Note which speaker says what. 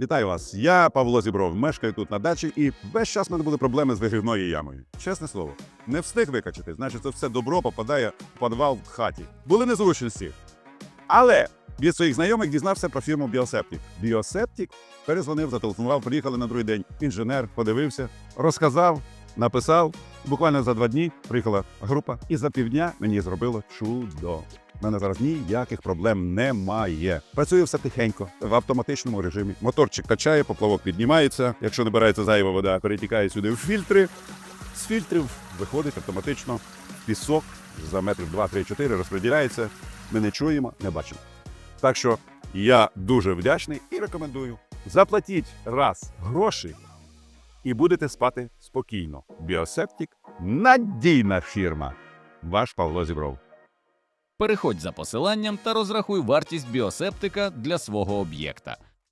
Speaker 1: Вітаю вас! Я Павло Зібров, мешкаю тут на дачі, і весь час в мене були проблеми з вигрівною ямою. Чесне слово, не встиг викачати, значить, це все добро попадає в підвал в хаті. Були незручності. Але від своїх знайомих дізнався про фірму Біосептік. Біосептік перезвонив, зателефонував, приїхали на другий день. Інженер подивився, розказав, написав. Буквально за два дні приїхала група, і за півдня мені зробило чудо. У мене зараз ніяких проблем немає. Працює все тихенько в автоматичному режимі. Моторчик качає, поплавок піднімається. Якщо набирається зайва вода, перетікає сюди в фільтри. З фільтрів виходить автоматично пісок за метрів 2-3-4 розподіляється. Ми не чуємо, не бачимо. Так що я дуже вдячний і рекомендую. Заплатіть раз гроші і будете спати спокійно. Біосептік надійна фірма. Ваш Павло Зібров.
Speaker 2: Переходь за посиланням та розрахуй вартість біосептика для свого об'єкта.